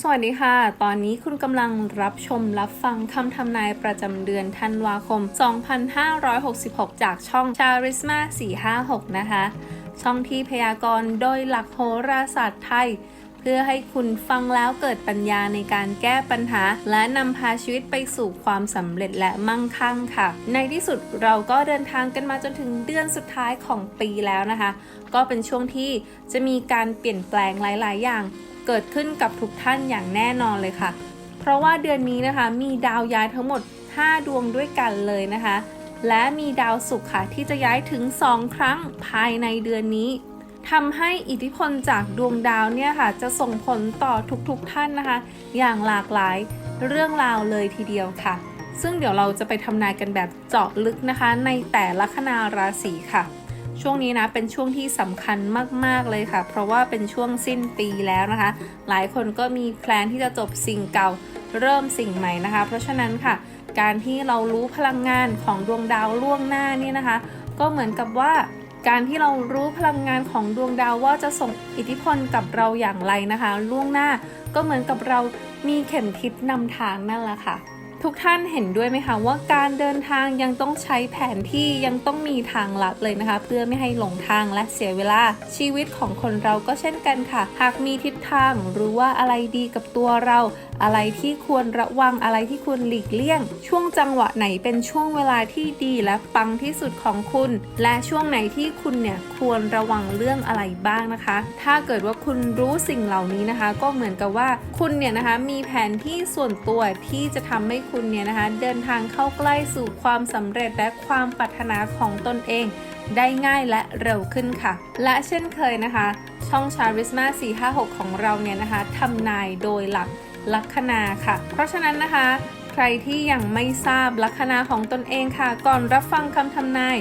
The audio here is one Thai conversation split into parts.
สวัสดีค่ะ ตอนนี้คุณกำลังรับชมรับฟังคำทำนายประจำเดือนธันวาคม 2566 จากช่องชาริสมา456 นะคะ ช่องที่พยากรณ์โดยหลักโหราศาสตร์ไทย พื่อให้คุณฟังแล้วเกิดปัญญาในการแก้ปัญหา และนำพาชีวิตไปสู่ความสำเร็จและมั่งคั่งค่ะ ในที่สุดเราก็เดินทางกันมาจนถึงเดือนสุดท้ายของปีแล้วนะคะ ก็เป็นช่วงที่จะมีการเปลี่ยนแปลงหลาย ๆ อย่าง เกิดขึ้นกับทุกท่านอย่างแน่นอนเลยค่ะ เพราะว่าเดือนนี้นะคะมีดาวย้ายทั้งหมด 5 ดวงด้วยกันเลยนะคะ และมีดาวศุกร์ค่ะที่จะย้ายถึง 2 ครั้งภายในเดือนนี้ ทำให้อิทธิพลจากดวงดาวเนี่ยค่ะ จะส่งผลต่อทุกๆท่านนะคะ อย่างหลากหลายเรื่องราวเลยทีเดียวค่ะ ซึ่งเดี๋ยวเราจะไปทำนายกันแบบเจาะลึกนะคะ ในแต่ละคณาราศีค่ะ ช่วงนี้นะเป็นช่วงที่สำคัญมากๆเลยค่ะ เพราะว่าเป็นช่วงสิ้นปีแล้วนะคะ หลายคนก็มีแพลนที่จะจบสิ่งเก่าเริ่มสิ่งใหม่นะคะ เพราะฉะนั้นค่ะ การที่เรารู้พลังงานของดวงดาวล่วงหน้านี่นะคะ ก็เหมือนกับว่า การที่เรารู้พลังงานของดวงดาวว่าจะส่งอิทธิพลกับเราอย่างไรนะคะ ล่วงหน้าก็เหมือนกับเรามีเข็มทิศนำทางนั่นแหละค่ะ ทุกท่านเห็นด้วยไหมคะว่าการเดินทางยังต้องใช้แผนที่ยังต้องมีทางลัดเลยนะคะ เพื่อไม่ให้หลงทางและเสียเวลาชีวิตของคนเราก็เช่นกันค่ะ หากมีทิศทางรู้ว่าอะไรดีกับตัวเราอะไรที่ควรระวังอะไรที่ควรหลีกเลี่ยง ช่วงจังหวะไหนเป็นช่วงเวลาที่ดีและปังที่สุดของคุณ และช่วงไหนที่คุณเนี่ยควรระวังเรื่องอะไรบ้างนะคะ ถ้าเกิดว่าคุณรู้สิ่งเหล่านี้นะคะ ก็เหมือนกับว่าคุณเนี่ยนะคะมีแผนที่ส่วนตัวที่จะทำให้คุณเนี่ยนะคะ เดินทางเข้าใกล้สู่ความสำเร็จและความปรารถนาของตนเองได้ง่ายและเร็วขึ้นค่ะ และเช่นเคยนะคะ ช่องชาริสมา456 ของเราเนี่ยนะคะทำนายโดยหลัก ลัคนาค่ะ เพราะฉะนั้นนะคะ ใครที่ยังไม่ทราบลัคนาของตนเองค่ะ ก่อนรับฟังคำทำนาย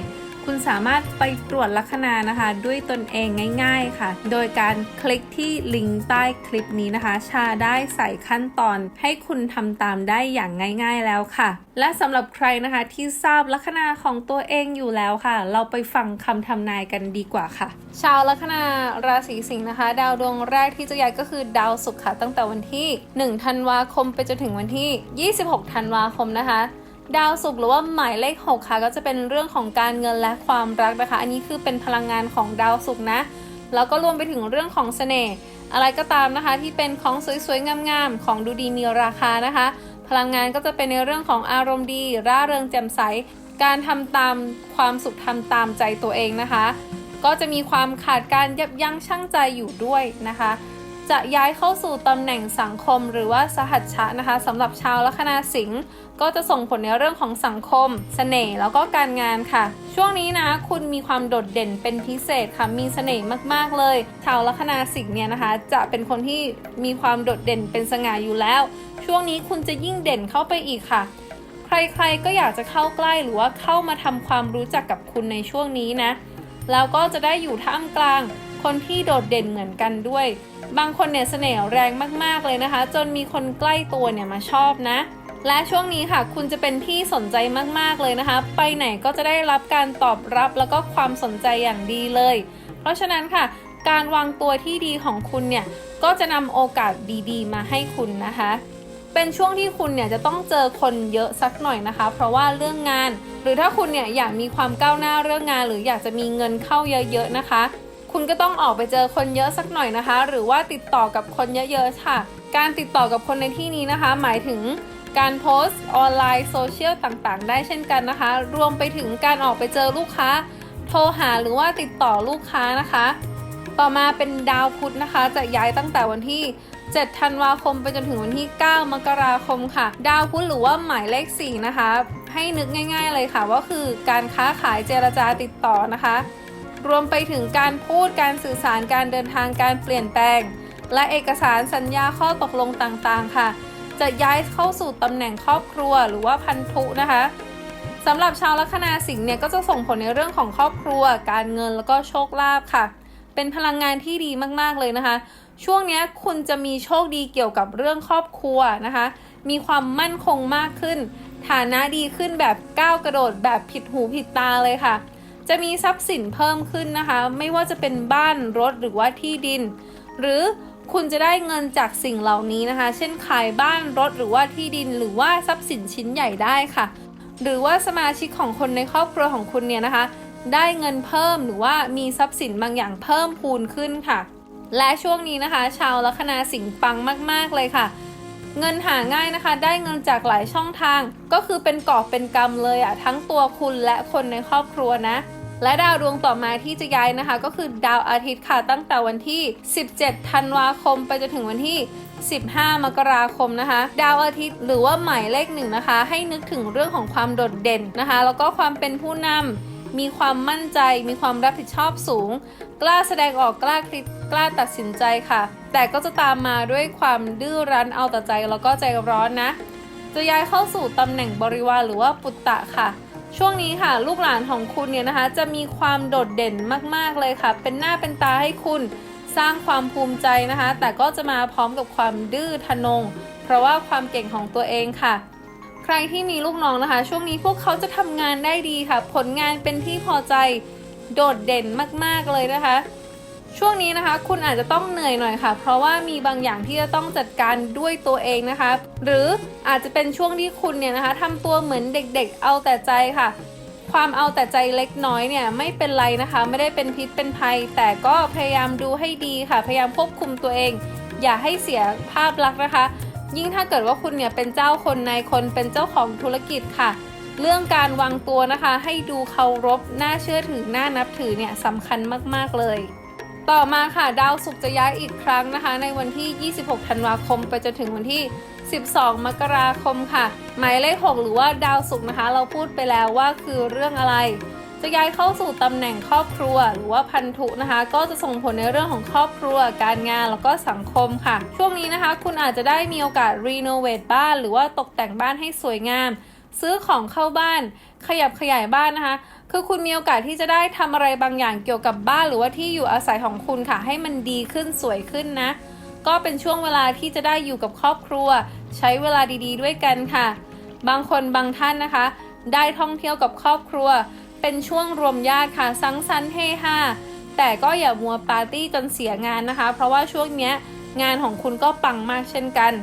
คุณสามารถไปตรวจลัคนานะคะ ด้วยตนเองง่าย ๆค่ะ โดยการคลิกที่ลิงก์ใต้คลิปนี้นะคะ ชาได้ใส่ขั้นตอนให้คุณทำตามได้อย่างง่าย ๆแล้วค่ะ และสำหรับใครนะคะที่ทราบลัคนาของตัวเองอยู่แล้วค่ะ เราไปฟังคำทำนายกันดีกว่าค่ะ ชาวลัคนาราศีสิงห์นะคะ ดาวดวงแรกที่จะย้ายก็คือดาวศุกร์ค่ะตั้งแต่วันที่ 1 ธันวาคมไปจนถึงวันที่ 26 ธันวาคมนะคะ ดาวศุกร์หรือว่าหมายเลข 6 ค่ะ ก็จะเป็นเรื่องของการเงินและความรักนะคะ อันนี้คือเป็นพลังงานของดาวศุกร์นะ แล้วก็รวมไปถึงเรื่องของเสน่ห์อะไรก็ตามนะคะ ที่เป็นของสวยๆงามๆของดูดีมีราคานะคะ พลังงานก็จะเป็นในเรื่องของอารมณ์ดี ร่าเริงแจ่มใส การทำตามความสุขทำตามใจตัวเองนะคะ ก็จะมีความขาดการยับยั้งชั่งใจอยู่ด้วยนะคะ จะย้ายเข้าสู่ตำแหน่งสังคมหรือว่าสหัชชะนะคะสำหรับชาวลัคนาสิงห์ก็จะส่งผลในเรื่องของสังคมเสน่ห์แล้วก็การงานค่ะ ช่วงนี้นะคุณมีความโดดเด่นเป็นพิเศษค่ะมีเสน่ห์มากๆเลย ชาวลัคนาสิงห์เนี่ยนะคะ จะเป็นคนที่มีความโดดเด่นเป็นสง่าอยู่แล้ว ช่วงนี้คุณจะยิ่งเด่นเข้าไปอีกค่ะ ใครๆก็อยากจะเข้าใกล้หรือว่าเข้ามาทำความรู้จักกับคุณในช่วงนี้นะแล้วก็จะได้อยู่ท่ามกลาง คนที่โดดเด่นเหมือนกันด้วย บางคนเนี่ยเสน่ห์แรงมากๆเลยนะคะ จนมีคนใกล้ตัวเนี่ยมาชอบนะ และช่วงนี้ค่ะ คุณจะเป็นที่สนใจมากๆเลยนะคะ ไปไหนก็จะได้รับการตอบรับแล้วก็ความสนใจอย่างดีเลย เพราะฉะนั้นค่ะ การวางตัวที่ดีของคุณเนี่ยก็จะนำโอกาสดีๆ มาให้คุณนะคะ เป็นช่วงที่คุณเนี่ยจะต้องเจอคนเยอะสักหน่อยนะคะ เพราะว่าเรื่องงาน หรือถ้าคุณเนี่ยอยากมีความก้าวหน้าเรื่องงาน หรืออยากจะมีเงินเข้าเยอะๆนะคะ คุณก็ต้องออกไปเจอคนเยอะสักหน่อยนะคะ หรือว่าติดต่อกับคนเยอะๆค่ะ การติดต่อกับคนในที่นี้นะคะ หมายถึงการโพสต์ออนไลน์โซเชียลต่างๆ ได้เช่นกันนะคะ รวมไปถึงการออกไปเจอลูกค้า โทรหาหรือว่าติดต่อลูกค้านะคะ ต่อมาเป็นดาวพุธนะคะ จะย้ายตั้งแต่วันที่ 7 ธันวาคมไปจนถึงวันที่ 9 มกราคมค่ะ ดาวพุธหรือว่าหมายเลข 4 นะคะ ให้นึกง่าย ๆ เลยค่ะว่าคือการค้าขายเจรจาติดต่อนะคะ รวมไปถึงการพูดการสื่อสารการเดินทางการเปลี่ยนแปลง และเอกสารสัญญาข้อตกลงต่างๆ ค่ะ จะย้ายเข้าสู่ตำแหน่งครอบครัวหรือว่าพันธุนะคะสำหรับชาวลัคนาสิงห์เนี่ยก็จะส่งผลในเรื่องของครอบครัว การเงินแล้วก็โชคลาภค่ะ เป็นพลังงานที่ดีมากๆเลยนะคะ ช่วงนี้คุณจะมีโชคดีเกี่ยวกับเรื่องครอบครัวนะคะ มีความมั่นคงมากขึ้น ฐานะดีขึ้นแบบก้าวกระโดดแบบผิดหูผิดตาเลยค่ะ จะมีทรัพย์สินเพิ่มขึ้นนะคะ ไม่ว่าจะเป็นบ้านรถหรือว่าที่ดิน หรือคุณจะได้เงินจากสิ่งเหล่านี้นะคะ เช่นขายบ้านรถหรือว่าที่ดิน หรือว่าทรัพย์สินชิ้นใหญ่ได้ค่ะ หรือว่าสมาชิกของคนในครอบครัวของคุณเนี่ยนะคะ ได้เงินเพิ่มหรือว่ามีทรัพย์สินบางอย่างเพิ่มพูนขึ้นค่ะ และช่วงนี้นะคะ ชาวลัคนาสิงห์ปังมาก ๆเลยค่ะ เงินหาง่ายนะคะ ได้เงินจากหลายช่องทาง ก็คือเป็นกอบเป็นกำเลยอะทั้งตัวคุณและคนในครอบครัวนะ และดาวดวงต่อมาที่จะย้ายนะคะ ก็คือดาวอาทิตย์ค่ะตั้งแต่วันที่ 17 ธันวาคม ไปจนถึงวันที่15 มกราคมนะคะ ดาวอาทิตย์หรือว่าหมายเลขหนึ่งนะคะ ให้นึกถึงเรื่องของความโดดเด่นนะคะ แล้วก็ความเป็นผู้นำ มีความมั่นใจ มีความรับผิดชอบสูง กล้าแสดงออกกล้าคิดกล้าตัดสินใจค่ะ แต่ก็จะตามมาด้วยความดื้อรั้นเอาแต่ใจแล้วก็ใจร้อนนะ จะย้ายเข้าสู่ตำแหน่งบริวารหรือว่าปุตตะค่ะ ช่วงนี้ค่ะ ลูกหลานของคุณเนี่ยนะคะ จะมีความโดดเด่นมากๆเลยค่ะ เป็นหน้าเป็นตาให้คุณสร้างความภูมิใจนะคะ แต่ก็จะมาพร้อมกับความดื้อทะนง เพราะว่าความเก่งของตัวเองค่ะ ใครที่มีลูกน้องนะคะ ช่วงนี้พวกเขาจะทำงานได้ดีค่ะ ผลงานเป็นที่พอใจโดดเด่นมากๆเลยนะคะ ช่วงนี้นะคะคุณอาจจะต้องเหนื่อยหน่อยค่ะ เพราะว่ามีบางอย่างที่จะต้องจัดการด้วยตัวเองนะคะ หรืออาจจะเป็นช่วงที่คุณเนี่ยนะคะทำตัวเหมือนเด็กๆ เอาแต่ใจค่ะ ความเอาแต่ใจเล็กน้อยเนี่ยไม่เป็นไรนะคะ ไม่ได้เป็นพิษเป็นภัย แต่ก็พยายามดูให้ดีค่ะ พยายามควบคุมตัวเอง อย่าให้เสียภาพลักษณ์นะคะ ยิ่งถ้าเกิดว่าคุณเนี่ยเป็นเจ้าคนในคนเป็นเจ้าของธุรกิจค่ะ เรื่องการวางตัวนะคะ ให้ดูเคารพน่าเชื่อถือน่านับถือเนี่ยสำคัญมากๆเลย ต่อมาค่ะดาวศุกร์จะย้ายอีกครั้งนะคะ ในวันที่ 26 ธันวาคม ไปจนถึงวันที่ 12 มกราคมค่ะ หมายเลข 6 หรือว่าดาวศุกร์นะคะ เราพูดไปแล้วว่าคือเรื่องอะไร จะย้ายเข้าสู่ตำแหน่งครอบครัว หรือว่าพันธุนะคะ ก็จะส่งผลในเรื่องของครอบครัว การงานแล้วก็สังคมค่ะ ช่วงนี้นะคะ คุณอาจจะได้มีโอกาสรีโนเวทบ้าน หรือว่าตกแต่งบ้านให้สวยงาม ซื้อของเข้าบ้าน ขยับขยายบ้านนะคะคือคุณมีโอกาสที่จะได้ทำอะไรบางอย่างเกี่ยวกับบ้าน หรือว่าที่อยู่อาศัยของคุณค่ะ ให้มันดีขึ้นสวยขึ้นนะ ก็เป็นช่วงเวลาที่จะได้อยู่กับครอบครัว ใช้เวลาดีๆ ด้วยกันค่ะ บางคนบางท่านนะคะ ได้ท่องเที่ยวกับครอบครัว เป็นช่วงรวมญาติค่ะสังสรรค์เฮฮาแต่ก็อย่ามัวปาร์ตี้จนเสียงานนะคะ เพราะว่าช่วงเนี้ยงานของคุณก็ปังมากเช่นกัน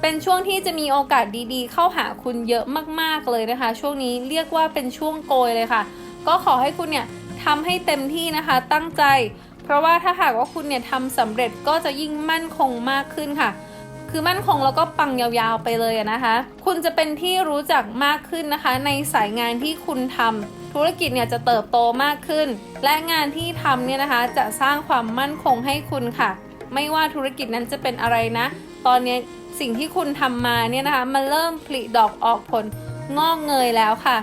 เป็นช่วงที่จะมีโอกาสดีๆ เข้าหาคุณเยอะมากๆเลยนะคะ ช่วงนี้เรียกว่าเป็นช่วงโกยเลยค่ะ ก็ขอให้คุณเนี่ยทำให้เต็มที่นะคะตั้งใจ เพราะว่าถ้าหากว่าคุณเนี่ยทำสำเร็จก็จะยิ่งมั่นคงมากขึ้นค่ะ คือมั่นคงแล้วก็ปังยาวๆไปเลยนะคะ คุณจะเป็นที่รู้จักมากขึ้นนะคะ ในสายงานที่คุณทำ ธุรกิจเนี่ยจะเติบโตมากขึ้น และงานที่ทำเนี่ยนะคะจะสร้างความมั่นคงให้คุณค่ะ ไม่ว่าธุรกิจนั้นจะเป็นอะไรนะ ตอนนี้สิ่งที่คุณทำมาเนี่ยนะคะมันเริ่มผลิดอกออกผลงอกเงยแล้วค่ะ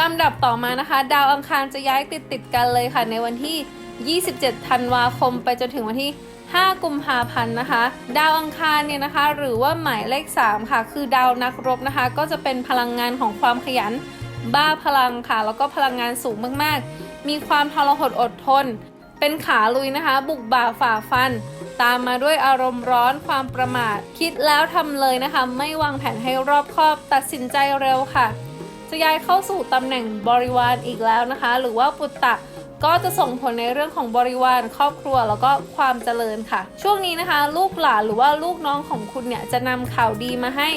ลำดับต่อมานะคะ ดาวอังคารจะย้ายติดติดกันเลยค่ะ ในวันที่ 27 ธันวาคม ไปจนถึงวันที่ 5 กุมภาพันธ์นะคะ ดาวอังคารเนี่ยนะคะ หรือว่าหมายเลข 3 ค่ะ คือดาวนักรบนะคะ ก็จะเป็นพลังงานของความขยัน บ้าพลังค่ะ แล้วก็พลังงานสูงมากๆ มีความทรหดอดทน เป็นขาลุยนะคะ บุกบ่าฝ่าฟัน ตามมาด้วยอารมณ์ร้อนความประมาท คิดแล้วทำเลยนะคะ ไม่วางแผนให้รอบคอบ ตัดสินใจเร็วค่ะ จะย้ายเข้าสู่ตำแหน่งบริวารอีกแล้วนะคะ หรือว่าปุตตะก็จะส่งผลในเรื่องของบริวารครอบครัวแล้วก็ความเจริญค่ะ ช่วงนี้นะคะ ลูกหลานหรือว่าลูกน้องของคุณเนี่ยจะนำข่าวดีมาให้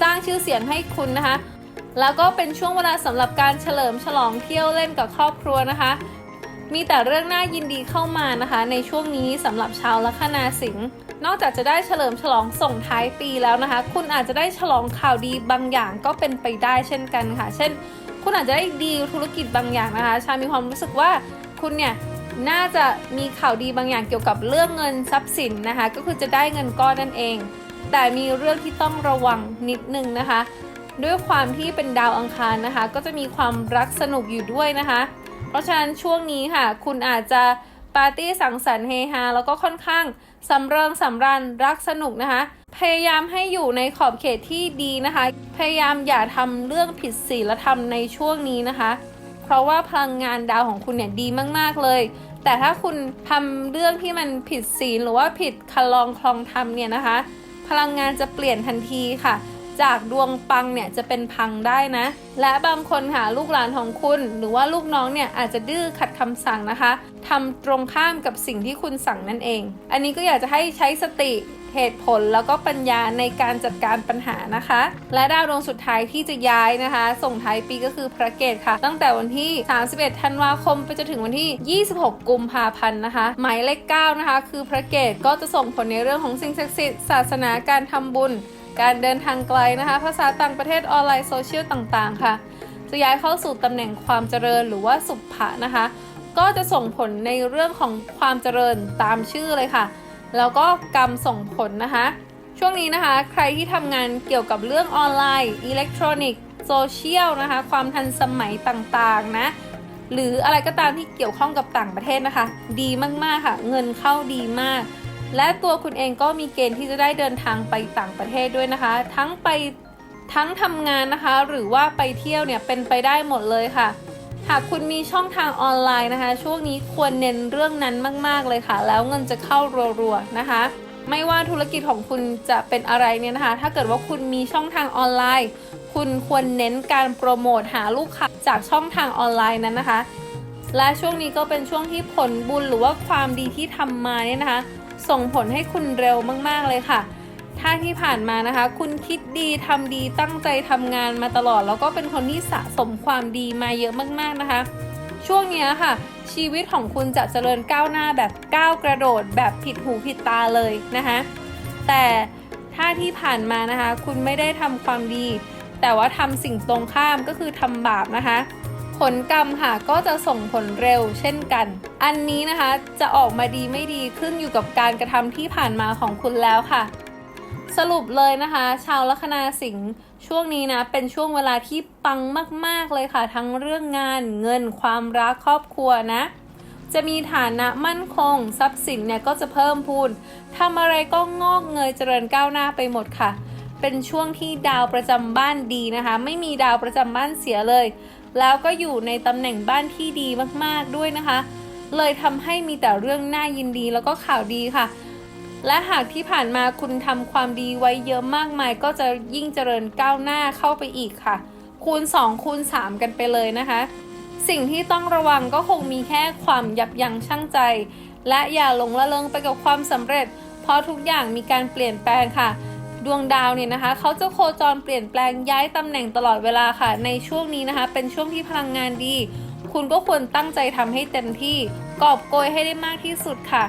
สร้างชื่อเสียงให้คุณนะคะ แล้วก็เป็นช่วงเวลาสำหรับการเฉลิมฉลองเที่ยวเล่นกับครอบครัวนะคะ มีแต่เรื่องน่ายินดีเข้ามานะคะ ในช่วงนี้สำหรับชาวลัคนาสิงห์นอกจากจะได้เฉลิมฉลองส่งท้ายปีแล้วนะคะ คุณอาจจะได้ฉลองข่าวดีบางอย่างก็เป็นไปได้เช่นกันค่ะ เช่น คุณอาจจะได้ดีธุรกิจบางอย่างนะคะ ชามีความรู้สึกว่าคุณเนี่ยน่าจะมีข่าวดีบางอย่างเกี่ยวกับเรื่องเงินทรัพย์สินนะคะ ก็คือจะได้เงินก้อนนั่นเอง แต่มีเรื่องที่ต้องระวังนิดนึงนะคะ ด้วยความที่เป็นดาวอังคารนะคะ ก็จะมีความรักสนุกอยู่ด้วยนะคะ เพราะฉะนั้นช่วงนี้ค่ะ คุณอาจจะปาร์ตี้สังสรรค์เฮฮาแล้วก็ค่อนข้างสำเริงสำราญรักสนุกนะคะ พยายามให้อยู่ในขอบเขตที่ดีนะคะ พยายามอย่าทำเรื่องผิดศีลธรรมในช่วงนี้นะคะ เพราะว่าพลังงานดาวของคุณเนี่ยดีมาก ๆเลย แต่ถ้าคุณทำเรื่องที่มันผิดศีลหรือว่าผิดคันลองคลองธรรมเนี่ยนะคะ พลังงานจะเปลี่ยนทันทีค่ะ จากดวงปังเนี่ยจะเป็นพังได้นะ และบางคนค่ะลูกหลานของคุณ หรือว่าลูกน้องเนี่ยอาจจะดื้อขัดคำสั่งนะคะทำตรงข้ามกับสิ่งที่คุณสั่งนั่นเอง อันนี้ก็อยากจะให้ใช้สติเหตุผลแล้วก็ปัญญาในการจัดการปัญหานะคะ และดาวดวงสุดท้ายที่จะย้ายนะคะ ส่งท้ายปีก็คือพระเกตค่ะ ตั้งแต่วันที่ 31 ธันวาคมไปจนถึงวันที่ 26 กุมภาพันธ์นะคะ หมายเลข 9 นะคะ คือพระเกตก็จะส่งผลในเรื่องของสิ่งศักดิ์สิทธิ์ศาสนาการทำบุญ การเดินทางไกลนะคะ ภาษาต่างประเทศออนไลน์โซเชียลต่างๆ ค่ะ จะย้ายเข้าสู่ตำแหน่งความเจริญหรือว่าสุภะนะคะ ก็จะส่งผลในเรื่องของความเจริญตามชื่อเลยค่ะ แล้วก็กรรมส่งผลนะคะ ช่วงนี้นะคะใครที่ทำงานเกี่ยวกับเรื่องออนไลน์อิเล็กทรอนิกส์โซเชียลนะคะ ความทันสมัยต่างๆนะหรืออะไรก็ตามที่เกี่ยวข้องกับต่างประเทศนะคะ ดีมากๆค่ะ เงินเข้าดีมาก และตัวคุณเองก็มีเกณฑ์ที่จะได้เดินทางไปต่างประเทศด้วยนะคะ ทั้งไปทั้งทำงานนะคะ หรือว่าไปเที่ยวเนี่ยเป็นไปได้หมดเลยค่ะ หากคุณมีช่องทางออนไลน์นะคะ ช่วงนี้ควรเน้นเรื่องนั้นมาก ๆเลยค่ะ แล้วเงินจะเข้ารัวๆนะคะ ไม่ว่าธุรกิจของคุณจะเป็นอะไรเนี่ยนะคะ ถ้าเกิดว่าคุณมีช่องทางออนไลน์ คุณควรเน้นการโปรโมทหาลูกค้าจากช่องทางออนไลน์นั้นนะคะ และช่วงนี้ก็เป็นช่วงที่ผลบุญหรือว่าความดีที่ทำมาเนี่ยนะคะ ส่งผลให้คุณเร็วมาก ๆ เลยค่ะ ถ้าที่ผ่านมานะคะ คุณคิดดีทำดีตั้งใจทำงานมาตลอด แล้วก็เป็นคนที่สะสมความดีมาเยอะมาก ๆนะคะ ช่วงนี้ค่ะ ชีวิตของคุณจะเจริญก้าวหน้าแบบก้าวกระโดดแบบผิดหูผิดตาเลยนะคะ แต่ถ้าที่ผ่านมานะคะ คุณไม่ได้ทำความดี แต่ว่าทำสิ่งตรงข้ามก็คือทำบาปนะคะ ผลกรรมค่ะก็จะส่งผลเร็วเช่นกัน อันนี้นะคะจะออกมาดีไม่ดีขึ้นอยู่กับการกระทำที่ผ่านมาของคุณแล้วค่ะ สรุปเลยนะคะ ชาวลัคนาสิงห์ช่วงนี้นะเป็นช่วงเวลาที่ปังมาก ๆเลยค่ะ ทั้งเรื่องงานเงินความรักครอบครัวนะจะมีฐานะมั่นคง ทรัพย์สินเนี่ยก็จะเพิ่มพูนทำอะไรก็งอกเงยเจริญก้าวหน้าไปหมดค่ะ เป็นช่วงที่ดาวประจำบ้านดีนะคะ ไม่มีดาวประจำบ้านเสียเลย แล้วก็อยู่ในตำแหน่งบ้านที่ดีมากๆด้วยนะคะ เลยทำให้มีแต่เรื่องน่ายินดีแล้วก็ข่าวดีค่ะ และหากที่ผ่านมาคุณทำความดีไว้เยอะมากมาย ก็จะยิ่งเจริญก้าวหน้าเข้าไปอีกค่ะ คูณ 2 คูณ 3 กันไปเลยนะคะ สิ่งที่ต้องระวังก็คงมีแค่ความยับยั้งชั่งใจ และอย่าหลงละเลงไปกับความสำเร็จ เพราะทุกอย่างมีการเปลี่ยนแปลงค่ะ ดวงดาวเนี่ยนะคะเขาจะโคจรเปลี่ยนแปลงย้ายตำแหน่งตลอดเวลาค่ะ ในช่วงนี้นะคะ เป็นช่วงที่พลังงานดี คุณก็ควรตั้งใจทำให้เต็มที่กอบโกยให้ได้มากที่สุดค่ะ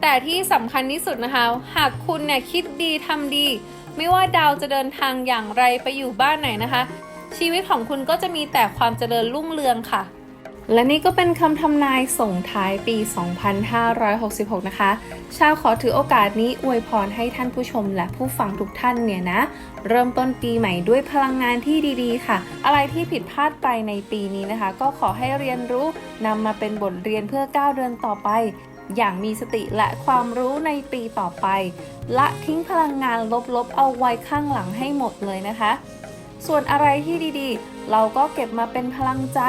แต่ที่สำคัญที่สุดนะคะ หากคุณเนี่ยคิดดีทำดี ไม่ว่าดาวจะเดินทางอย่างไรไปอยู่บ้านไหนนะคะ ชีวิตของคุณก็จะมีแต่ความเจริญรุ่งเรืองค่ะ และนี่ก็เป็นคำทำนายส่งท้ายปี 2566 นะคะ ชาวขอถือโอกาสนี้อวยพรให้ท่านผู้ชมและผู้ฟังทุกท่านเนี่ยนะ เริ่มต้นปีใหม่ด้วยพลังงานที่ดีๆ ค่ะ อะไรที่ผิดพลาดไปในปีนี้นะคะ ก็ขอให้เรียนรู้นำมาเป็นบทเรียนเพื่อก้าวเดินต่อไป อย่างมีสติและความรู้ในปีต่อไป ละทิ้งพลังงานลบๆ เอาไว้ข้างหลังให้หมดเลยนะคะ ส่วนอะไรที่ดีๆ เราก็เก็บมาเป็นพลังใจ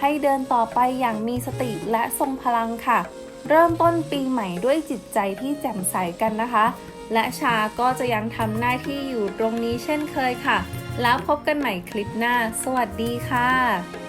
ให้เดินต่อไปอย่างมีสติและทรงพลังค่ะ เริ่มต้นปีใหม่ด้วยจิตใจที่แจ่มใสกันนะคะ และชาก็จะยังทำหน้าที่อยู่ตรงนี้เช่นเคยค่ะ แล้วพบกันใหม่คลิปหน้า สวัสดีค่ะ